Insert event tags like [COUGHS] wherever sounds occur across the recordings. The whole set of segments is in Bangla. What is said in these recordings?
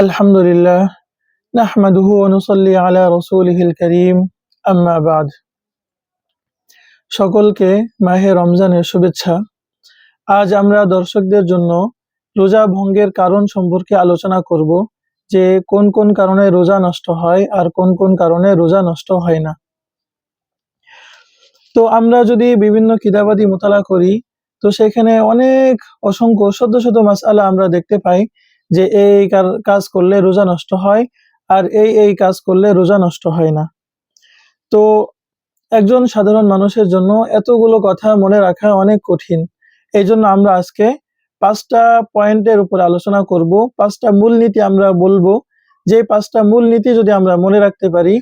আলহামদুলিল্লাহ ونصلي على رسوله الكريم করিম بعد সকলকে মাহে রমজানের শুভেচ্ছা। আজ আমরা দর্শকদের জন্য রোজা ভঙ্গের কারণ সম্পর্কে আলোচনা করব, যে কোন কোন কারণে রোজা নষ্ট হয় আর কোন কোন কারণে রোজা নষ্ট হয় না। তো আমরা যদি বিভিন্ন কিতাবাদি মোতালা করি, তো সেখানে অনেক অসংখ্য, শত শত মাসালা আমরা দেখতে পাই যে এই কাজ করলে রোজা নষ্ট হয় আর এই এই কাজ করলে রোজা নষ্ট হয় না। তো একজন সাধারণ মানুষের জন্য এতগুলো কথা মনে রাখা অনেক কঠিন। এই জন্য আমরা আজকে পাঁচটা পয়েন্টের উপর আলোচনা করব। পাঁচটা মূলনীতি আমরা বলব। যে পাঁচটা মূলনীতি যদি আমরা মনে রাখতে পারি,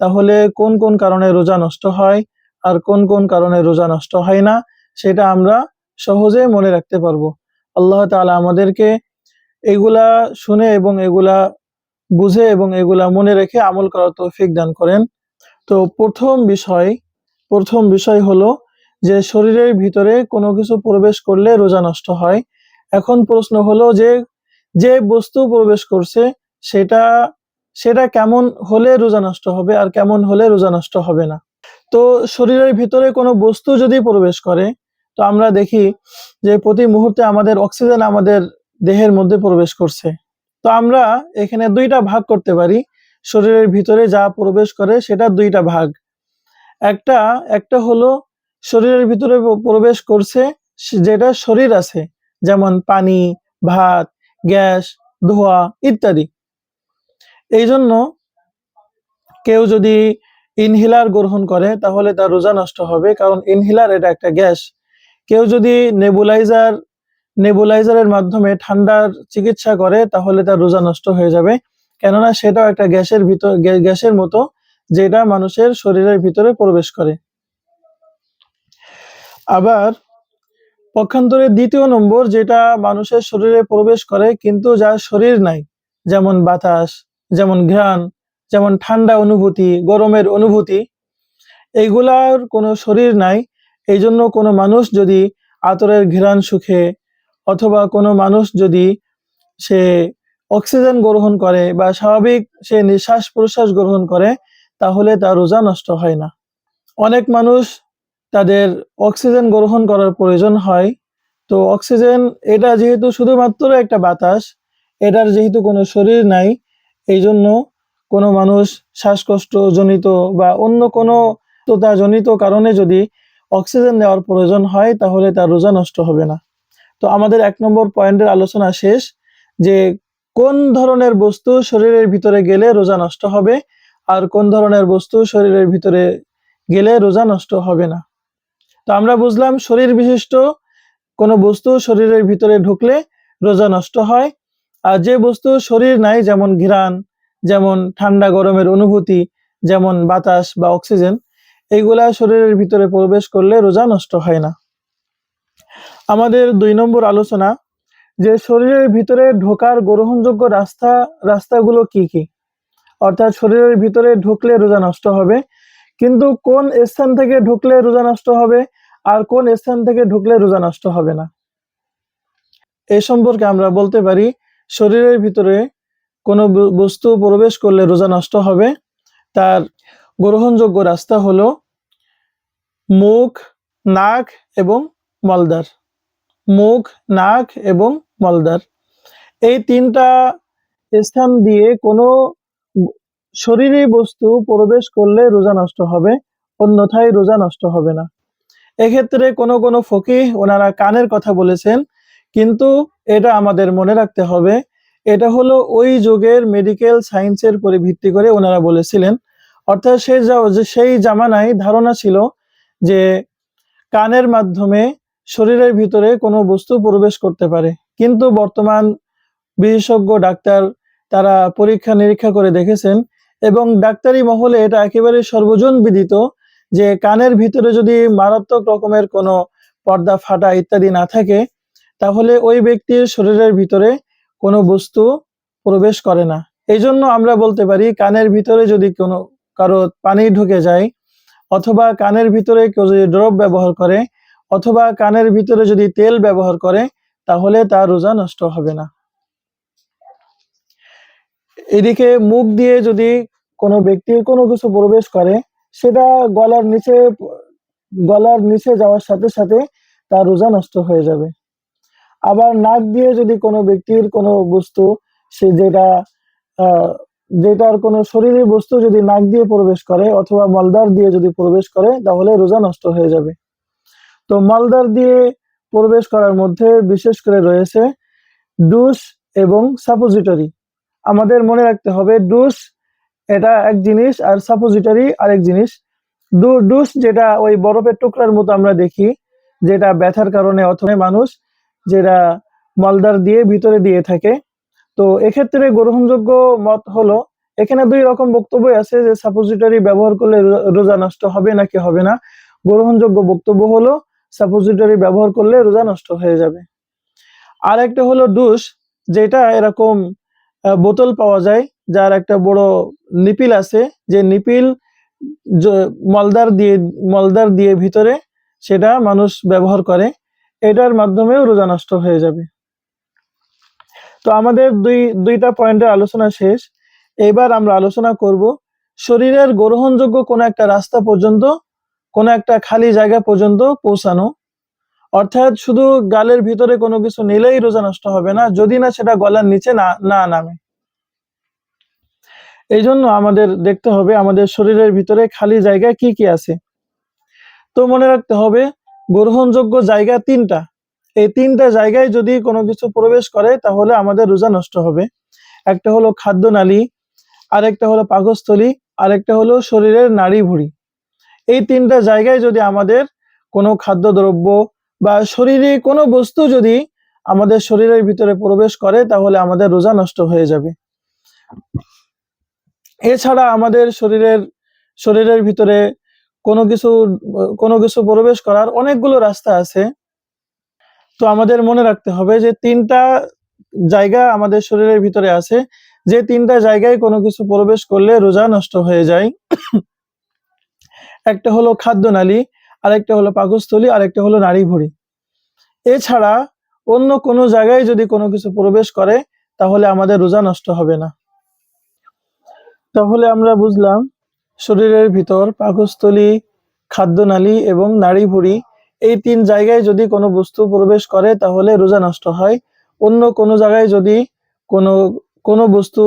তাহলে কোন কোন কারণে রোজা নষ্ট হয় আর কোন কোন কারণে রোজা নষ্ট হয় না, সেটা আমরা সহজে মনে রাখতে পারব। আল্লাহ তাআলা আমাদেরকে এগুলা শুনে এবং এগুলা বুঝে এবং এগুলা মনে রেখে আমল করার তৌফিক দান করেন। তো প্রথম বিষয় প্রথম বিষয় হলো যে শরীরের ভিতরে কোনো কিছু প্রবেশ করলে রোজা নষ্ট হয়। এখন প্রশ্ন হলো যে যে বস্তু প্রবেশ করছে সেটা সেটা কেমন হলে রোজা নষ্ট হবে আর কেমন হলে রোজা নষ্ট হবে না? তো শরীরের ভিতরে কোনো বস্তু যদি প্রবেশ করে, তো আমরা দেখি যে প্রতি মুহূর্তে আমাদের অক্সিজেন আমাদের দেহের মধ্যে প্রবেশ করছে। তো আমরা এখানে দুইটা ভাগ করতে পারি। শরীরের ভিতরে যা প্রবেশ করে সেটা দুইটা ভাগ। একটা একটা হলো শরীরের ভিতরে প্রবেশ করছে যেটা শরীর আছে, যেমন পানি, ভাত, গ্যাস, ধোয়া ইত্যাদি। এই জন্য কেউ যদি ইনহেলার গ্রহণ করে, তাহলে তার রোজা নষ্ট হবে, কারণ ইনহেলার এটা একটা গ্যাস। কেউ যদি নেবুলাইজার নেবুলাইজারের মাধ্যমে ঠান্ডার চিকিৎসা করে, তাহলে তার রোজা নষ্ট হয়ে যাবে। কেননা সেটাও একটা গ্যাসের ভিতর, গ্যা- গ্যাসের মতো, যেটা মানুষের শরীরের ভিতরে প্রবেশ করে। আবার পক্ষান্তরে দ্বিতীয় নম্বর, যেটা মানুষের শরীরে প্রবেশ করে, কিন্তু যার শরীর নাই, যেমন বাতাস, যেমন ঘ্রাণ, যেমন ঠান্ডা অনুভূতি, গরমের অনুভূতি এইগুলার কোনো শরীর নাই। এই জন্য কোনো মানুষ যদি আতরের ঘ্রাণ সুখে অথবা কোনো মানুষ যদি সে অক্সিজেন গ্রহণ করে বা স্বাভাবিক সে নিঃশ্বাস প্রশ্বাস গ্রহণ করে, তাহলে তার রোজা নষ্ট হয় না। অনেক মানুষ তাদের অক্সিজেন গ্রহণ করার প্রয়োজন হয়। তো অক্সিজেন, এটা যেহেতু শুধুমাত্র একটা বাতাস, এটার যেহেতু কোনো শরীর নাই, এই জন্য কোনো মানুষ শ্বাসকষ্ট জনিত বা অন্য কোনো জনিত কারণে যদি অক্সিজেন নেওয়ার প্রয়োজন হয়, তাহলে তার রোজা নষ্ট হবে না। তো আমাদের এক নম্বর পয়েন্টের আলোচনা শেষ, যে কোন ধরনের বস্তু শরীরের ভিতরে গেলে রোজা নষ্ট হবে, আর কোন ধরনের বস্তু শরীরের ভিতরে গেলে রোজা নষ্ট হবে না। তো আমরা বুঝলাম শরীর বিশিষ্ট কোনো বস্তু শরীরের ভিতরে ঢুকলে রোজা নষ্ট হয়, আর যে বস্তু শরীর নাই, যেমন ঘ্রাণ, যেমন ঠান্ডা গরমের অনুভূতি, যেমন বাতাস বা অক্সিজেন, এইগুলা শরীরের ভিতরে প্রবেশ করলে রোজা নষ্ট হয় না। আমাদের দুই নম্বর আলোচনা, যে শরীরের ভিতরে ঢোকার গ্রহণযোগ্য রাস্তা, রাস্তাগুলো কি কি? অর্থাৎ শরীরের ভিতরে ঢুকলে রোজা নষ্ট হবে, কিন্তু কোন স্থান থেকে ঢুকলে রোজা নষ্ট হবে আর কোন স্থান থেকে ঢুকলে রোজা নষ্ট হবে না? এ সম্পর্কে আমরা বলতে পারি, শরীরের ভিতরে কোনো বস্তু প্রবেশ করলে রোজা নষ্ট হবে। তার গ্রহণযোগ্য রাস্তা হলো মুখ, নাক এবং মলদার। মুখ, নাক এবং মলদার। এই তিনটা স্থান দিয়ে কোনো শরীরী বস্তু প্রবেশ করলে রোজা নষ্ট হবে, অন্যথায় রোজা নষ্ট হবে না। এক্ষেত্রে কোনো কোনো ফকিহ ওনারা কানের কথা বলেছেন, কিন্তু এটা আমাদের মনে রাখতে হবে, এটা হলো ওই যুগের মেডিকেল সায়েন্সের উপরে ভিত্তি করে ওনারা বলেছিলেন। অর্থাৎ সে যা- যে সেই জামানায় ধারণা ছিল যে কানের মাধ্যমে শরীরের ভিতরে কোনো বস্তু প্রবেশ করতে পারে। কিন্তু বর্তমান বিশেষজ্ঞ ডাক্তার তারা পরীক্ষা নিরীক্ষা করে দেখেছেন এবং ডাক্তারি মহলে এটা একেবারে সর্বজন বিদিত যে কানের ভিতরে যদি মারাত্মক রকমের কোনো পর্দা, ফাটা ইত্যাদি না থাকে, তাহলে ওই ব্যক্তির শরীরের ভিতরে কোনো বস্তু প্রবেশ করে না। এই জন্য আমরা বলতে পারি, কানের ভিতরে যদি কোনো কারও পানি ঢুকে যায় অথবা কানের ভিতরে কেউ যদি ড্রপ ব্যবহার করে অথবা কানের ভিতরে যদি তেল ব্যবহার করে, তাহলে তার রোজা নষ্ট হবে না। এদিকে মুখ দিয়ে যদি কোনো ব্যক্তির কোনো কিছু প্রবেশ করে, সেটা গলার নিচে গলার নিচে যাওয়ার সাথে সাথে তার রোজা নষ্ট হয়ে যাবে। আবার নাক দিয়ে যদি কোনো ব্যক্তির কোনো বস্তু, সে যেটা যেটার কোনো শরীরের বস্তু যদি নাক দিয়ে প্রবেশ করে অথবা মলদার দিয়ে যদি প্রবেশ করে, তাহলে রোজা নষ্ট হয়ে যাবে। তো মালদার দিয়ে প্রবেশ করার মধ্যে বিশেষ করে রয়েছে ডুস এবং সাপোজিটরি আমাদের মনে রাখতে হবে, ডুস এটা এক জিনিস আর সাপোজিটরি আরেক জিনিস। ডুস যেটা ওই বরফের টুকরার মতো আমরা দেখি, যেটা ব্যথার কারণে অথবা মানুষ যেটা মলদার দিয়ে ভিতরে দিয়ে থাকে। তো এক্ষেত্রে গ্রহণযোগ্য মত হলো, এখানে দুই রকম বক্তব্য আছে যে সাপোজিটরি ব্যবহার করলে রোজা নষ্ট হবে নাকি হবে না। গ্রহণযোগ্য বক্তব্য হলো সাপোজিটরি ব্যবহার করলে রোজা নষ্ট হয়ে যাবে। আর একটা হলো ডুস যেটা এরকম বোতল পাওয়া যায়, যার একটা বড় নিপিল আছে, যে নিপিল মলদার দিয়ে মলদার দিয়ে ভিতরে সেটা মানুষ ব্যবহার করে, এটার মাধ্যমেও রোজা নষ্ট হয়ে যাবে। তো আমাদের দুই, দুইটা পয়েন্টের আলোচনা শেষ। এবার আমরা আলোচনা করব, শরীরের গ্রহণযোগ্য কোনো একটা রাস্তা পর্যন্ত কোনো একটা খালি জায়গা পর্যন্ত পৌঁছানো। অর্থাৎ শুধু গালের ভিতরে কোনো কিছু নিলেই রোজা নষ্ট হবে না, যদি না সেটা গলার নিচে না না নামে। এই জন্য আমাদের দেখতে হবে আমাদের শরীরের ভিতরে খালি জায়গা কি কি আছে। তো মনে রাখতে হবে, গ্রহণযোগ্য জায়গা তিনটা। এই তিনটা জায়গায় যদি কোনো কিছু প্রবেশ করে, তাহলে আমাদের রোজা নষ্ট হবে। একটা হলো খাদ্যনালী, আরেকটা হলো পাকস্থলী, আরেকটা হলো শরীরের নাড়ি ভুঁড়ি এই তিনটা জায়গায় যদি আমাদের কোনো খাদ্যদ্রব্য বা শরীরে কোনো বস্তু যদি আমাদের শরীরের ভিতরে প্রবেশ করে, তাহলে আমাদের রোজা নষ্ট হয়ে যাবে। এছাড়া আমাদের শরীরের শরীরের ভিতরে কোনো কিছু কোনো কিছু প্রবেশ করার অনেকগুলো রাস্তা আছে। তো আমাদের মনে রাখতে হবে যে তিনটা জায়গা আমাদের শরীরের ভিতরে আছে। যে তিনটা জায়গায় কোনো কিছু প্রবেশ করলে রোজা নষ্ট হয়ে যায়। একটা হলো খাদ্যনালী, আরেকটা হলো পাকস্থলী, আরেকটা হলো নাড়ি ভুঁড়ি। এছাড়া অন্য কোনো জায়গায় যদি কোনো কিছু প্রবেশ করে, তাহলে আমাদের রোজা নষ্ট হবে না। তাহলে আমরা বুঝলাম শরীরের ভিতর পাকস্থলী, খাদ্যনালী এবং নাড়ি ভুঁড়ি, এই তিন জায়গায় যদি কোনো বস্তু প্রবেশ করে, তাহলে রোজা নষ্ট হয়। অন্য কোনো জায়গায় যদি কোনো কোনো বস্তু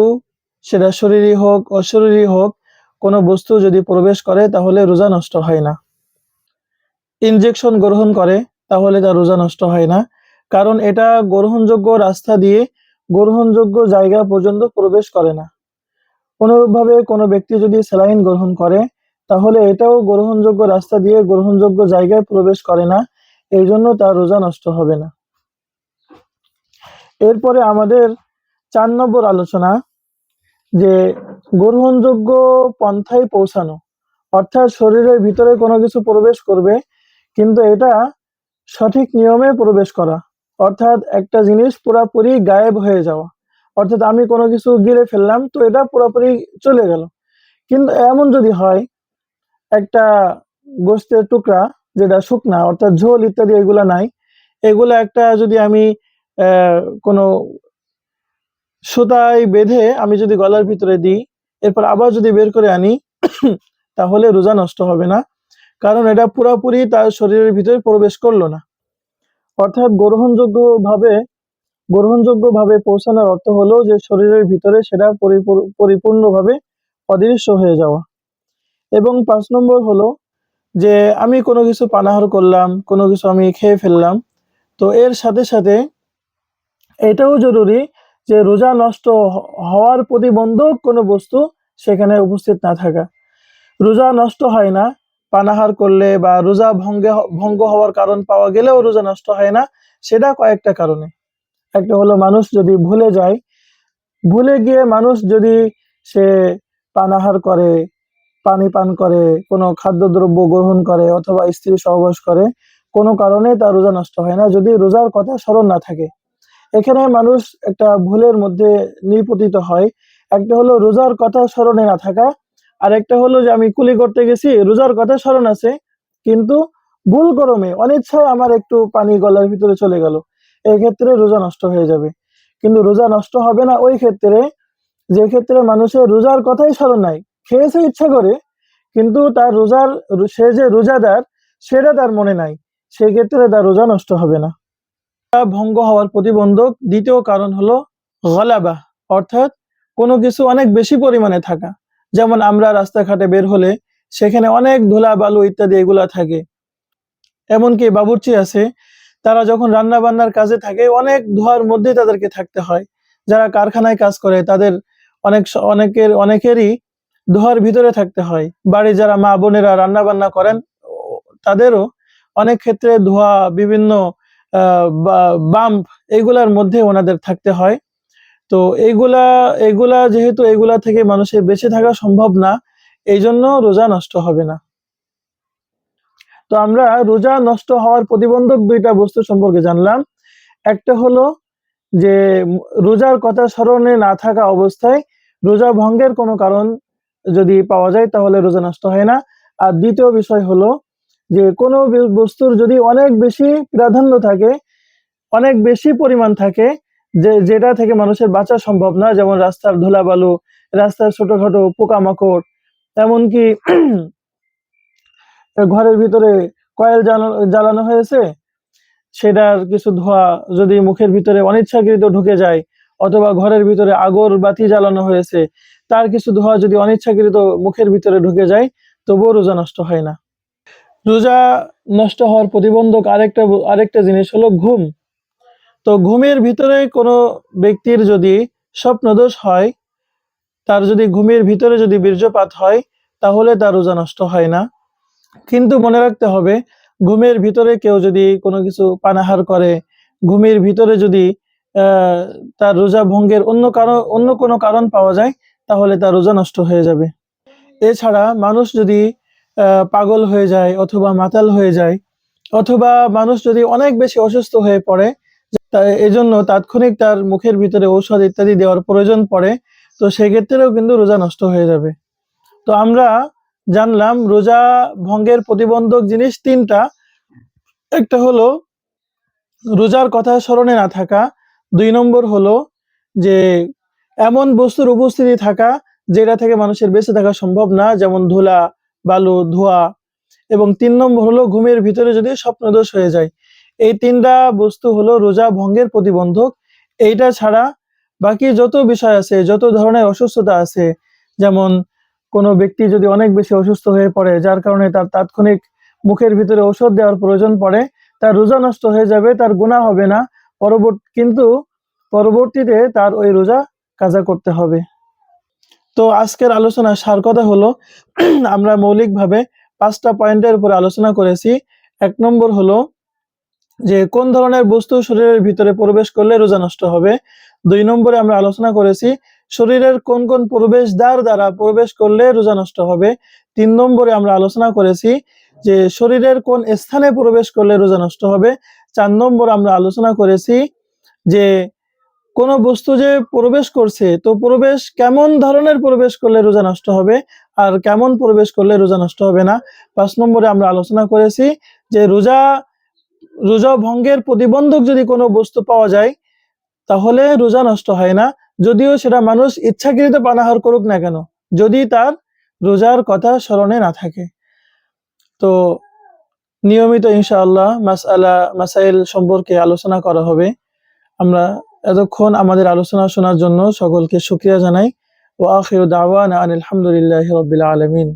সেটা শরীরই হোক, অশরীরই হোক কোনো বস্তু যদি প্রবেশ করে, তাহলে রোজা নষ্ট হয় না। ইনজেকশন গ্রহণ করে, তাহলে তার রোজা নষ্ট হয় না। কারণ এটা গ্রহণযোগ্য রাস্তা দিয়ে গ্রহণযোগ্য জায়গা পর্যন্ত প্রবেশ করে না। অনুরূপভাবে কোনো ব্যক্তি যদি স্যালাইন গ্রহণ করে, তাহলে এটাও গ্রহণযোগ্য রাস্তা দিয়ে গ্রহণযোগ্য জায়গায় প্রবেশ করে না। এই জন্য তার রোজা নষ্ট হবে না। এরপরে আমাদের চার নম্বর আলোচনা, যে গ্রহণযোগ্য পন্থায় পৌঁছানো। অর্থাৎ শরীরের ভিতরে কোনো কিছু প্রবেশ করবে, কিন্তু এটা সঠিক নিয়মে প্রবেশ করা। অর্থাৎ একটা জিনিস পুরাপুরি গায়েব হয়ে যাওয়া। অর্থাৎ আমি কোনো কিছু গিলে ফেললাম, তো এটা পুরোপুরি চলে গেল। কিন্তু এমন যদি হয়, একটা গোস্তের টুকরা যেটা শুকনা, অর্থাৎ ঝোল ইত্যাদি এগুলা নাই, এগুলো একটা যদি আমি কোনো সুতায় বেঁধে আমি যদি গলার ভিতরে দিই এরপর আবার যদি বের করে আনি, [COUGHS] তাহলে রোজা নষ্ট হবে না। কারণ এটা পুরোপুরি তার শরীরের ভিতরে প্রবেশ করল না। অর্থাৎ গ্রহণযোগ্য ভাবে গ্রহণযোগ্য ভাবে পৌঁছানোর অর্থ হলো যে শরীরের ভিতরে সেটা পরিপূর- পরিপূর্ণভাবে অদৃশ্য হয়ে যাওয়া। এবং পাঁচ নম্বর হলো যে আমি কোনো কিছু পানাহার করলাম, কোনো কিছু আমি খেয়ে ফেললাম, তো এর সাথে সাথে এটাও জরুরি যে রোজা নষ্ট হওয়ার প্রতিবন্ধক কোনো বস্তু সেখানে উপস্থিত না থাকা। রোজা নষ্ট হয় না, পানাহার করলে বা রোজা ভঙ্গে ভঙ্গ হওয়ার কারণ পাওয়া গেলেও রোজা নষ্ট হয় না, সেটা কয়েকটা কারণে। একটা হলো মানুষ যদি ভুলে যায়, ভুলে গিয়ে মানুষ যদি সে পানাহার করে, পানি পান করে, কোনো খাদ্যদ্রব্য গ্রহণ করে অথবা স্ত্রী সহবাস করে, কোনো কারণে তার রোজা নষ্ট হয় না। যদি রোজার কথা স্মরণ না থাকে এখানে মানুষ একটা ভুলের মধ্যে নিপতিত হয়। একটা হলো রোজার কথা স্মরণে না থাকা আর একটা হলো যে আমি কুলি করতে গেছি, রোজার কথা স্মরণ আছে, কিন্তু ভুল করমে অনিচ্ছায় আমার একটু পানি গলার ভিতরে চলে গেল। এই ক্ষেত্রে রোজা নষ্ট হয়ে যাবে। কিন্তু রোজা নষ্ট হবে না ওই ক্ষেত্রে, যে ক্ষেত্রে মানুষের রোজার কথাই স্মরণ নাই। খেয়েছে ইচ্ছা করে, কিন্তু তার রোজার, সে যে রোজাদার, সেটা তার মনে নাই। সেই ক্ষেত্রে তার রোজা নষ্ট হবে না। ভঙ্গ হওয়ার প্রতিবন্ধক। দ্বিতীয় কারণ হলো গলাবা, অর্থাৎ কোনো কিছু অনেক বেশি পরিমাণে থাকা। যেমন আমরা রাস্তাঘাটে বের হলে সেখানে অনেক ধুলা, বালু ইত্যাদি এগুলা থাকে। এমনকি বাবুর্চি আছে, তারা যখন রান্না বান্নার কাজে থাকে, অনেক ধোয়ার মধ্যে তাদেরকে থাকতে হয়। যারা কারখানায় কাজ করে, তাদের অনেক অনেকের, অনেকেরই ধোয়ার ভিতরে থাকতে হয়। বাড়ি যারা মা বোনেরা রান্না বান্না করেন তাদেরও অনেক ক্ষেত্রে ধোয়া, বিভিন্ন বাম্প এইগুলার মধ্যে ওনাদের থাকতে হয়। তো এইগুলা এগুলা যেহেতু এগুলা থেকে মানুষের বেঁচে থাকা সম্ভব না এই জন্য রোজা নষ্ট হবে না। তো আমরা রোজা নষ্ট হওয়ার প্রতিবন্ধক দুইটা বস্তু সম্পর্কে জানলাম। একটা হলো যে, রোজার কথা স্মরণে না থাকা অবস্থায় রোজা ভঙ্গের কোনো কারণ যদি পাওয়া যায় তাহলে রোজা নষ্ট হয় না। আর দ্বিতীয় বিষয় হলো যে কোনো বস্তুর যদি অনেক বেশি প্রাধান্য থাকে, অনেক বেশি পরিমাণ থাকে, যে যেটা থেকে মানুষের বাঁচা সম্ভব না যেমন রাস্তার ধুলাবালু, রাস্তার ছোটখাটো পোকামাকড়, এমনকি [CLEARS THROAT] ঘরের ভিতরে কয়েল জ্বালানো হয়েছে, সেটার কিছু ধোঁয়া যদি মুখের ভিতরে অনিচ্ছাকৃত ঢুকে যায়, অথবা ঘরের ভিতরে আগর বাতি জ্বালানো হয়েছে, তার কিছু ধোঁয়া যদি অনিচ্ছাকৃত মুখের ভিতরে ঢুকে যায়, তবুও রোজা নষ্ট হয় না। রোজা নষ্ট হওয়ার প্রতিবন্ধক আরেকটা আরেকটা জিনিস হলো ঘুম। তো ঘুমের ভিতরে কোনো ব্যক্তির যদি স্বপ্নদোষ হয়, তার যদি ঘুমের ভিতরে যদি বীর্যপাত হয়, তাহলে তার রোজা নষ্ট হয় না। কিন্তু মনে রাখতে হবে, ঘুমের ভিতরে কেউ যদি কোনো কিছু পানাহার করে, ঘুমের ভিতরে যদি তার রোজা ভঙ্গের অন্য কারণ, অন্য কোনো কারণ পাওয়া যায়, তাহলে তার রোজা নষ্ট হয়ে যাবে। এছাড়া মানুষ যদি পাগল হয়ে যায় অথবা মাতাল হয়ে যায়, অথবা মানুষ যদি অনেক বেশি অসুস্থ হয়ে পড়ে এজন্য তাৎক্ষণিক তার মুখের ভিতরে ঔষধ ইত্যাদি দেওয়ার প্রয়োজন পড়ে, তো সেক্ষেত্রেও কিন্তু রোজা নষ্ট হয়ে যাবে। তো আমরা জানলাম রোজা ভঙ্গের প্রতিবন্ধক জিনিস তিনটা। একটা হলো রোজার কথা স্মরণে না থাকা। দুই নম্বর হলো যে এমন বস্তুর উপস্থিতি থাকা যেটা থেকে মানুষের বেঁচে থাকা সম্ভব না, যেমন ধুলা বালু, ধোঁয়া এবং তিন নম্বর হলো ঘুমের ভিতরে যদি স্বপ্নদোষ হয়ে যায়। এই তিনটা বস্তু হলো রোজা ভঙ্গের প্রতিবন্ধক। এইটা ছাড়া বাকি যত বিষয় আছে, যত ধরনের অসুস্থতা আছে, যেমন কোনো ব্যক্তি যদি অনেক বেশি অসুস্থ হয়ে পড়ে, যার কারণে তার তাৎক্ষণিক মুখের ভিতরে ওষুধ দেওয়ার প্রয়োজন পড়ে, তার রোজা নষ্ট হয়ে যাবে, তার গুণা হবে না। পরবর্তী, কিন্তু পরবর্তীতে তার ওই রোজা কাজা করতে হবে। তো আজকের আলোচনা সার কথা হলো, [CLEARS THROAT] আমরা মৌলিকভাবে পাঁচটা পয়েন্টের উপরে আলোচনা করেছি। এক নম্বর হলো যে, কোন ধরনের বস্তু শরীরের ভিতরে প্রবেশ করলে রোজা নষ্ট হবে? দুই নম্বরে আমরা আলোচনা করেছি, শরীরের কোন কোন প্রবেশ দ্বার দ্বারা প্রবেশ করলে রোজা নষ্ট হবে? তিন নম্বরে আমরা আলোচনা করেছি যে, শরীরের কোন স্থানে প্রবেশ করলে রোজা নষ্ট হবে? চার নম্বর আমরা আলোচনা করেছি যে কোন বস্তু যে প্রবেশ করছে, তো প্রবেশ কেমন ধরনের প্রবেশ করলে রোজা নষ্ট হবে? আর কেমন প্রবেশ করলে রোজা নষ্ট হবে না? পাঁচ নম্বরে আমরা আলোচনা করেছি যে রোজা রোজা ভঙ্গের প্রতিবন্ধক যদি কোনো বস্তু পাওয়া যায়, তাহলে রোজা নষ্ট হয় না। যদিও সেটা মানুষ ইচ্ছাকৃত পানাহার করুক না কেন, যদি তার রোজার কথা স্মরণে না থাকে। তো নিয়মিত ইনশাআল্লাহ মাসআলা, মাসাইল সম্পর্কে আলোচনা করা হবে। আমরা এতক্ষণ আমাদের আলোচনা শোনার জন্য সকলকে সুক্রিয়া জানাই। ও আখির দাওয়ান আনিল হামদুলিল্লাহি আলমিন আলামিন।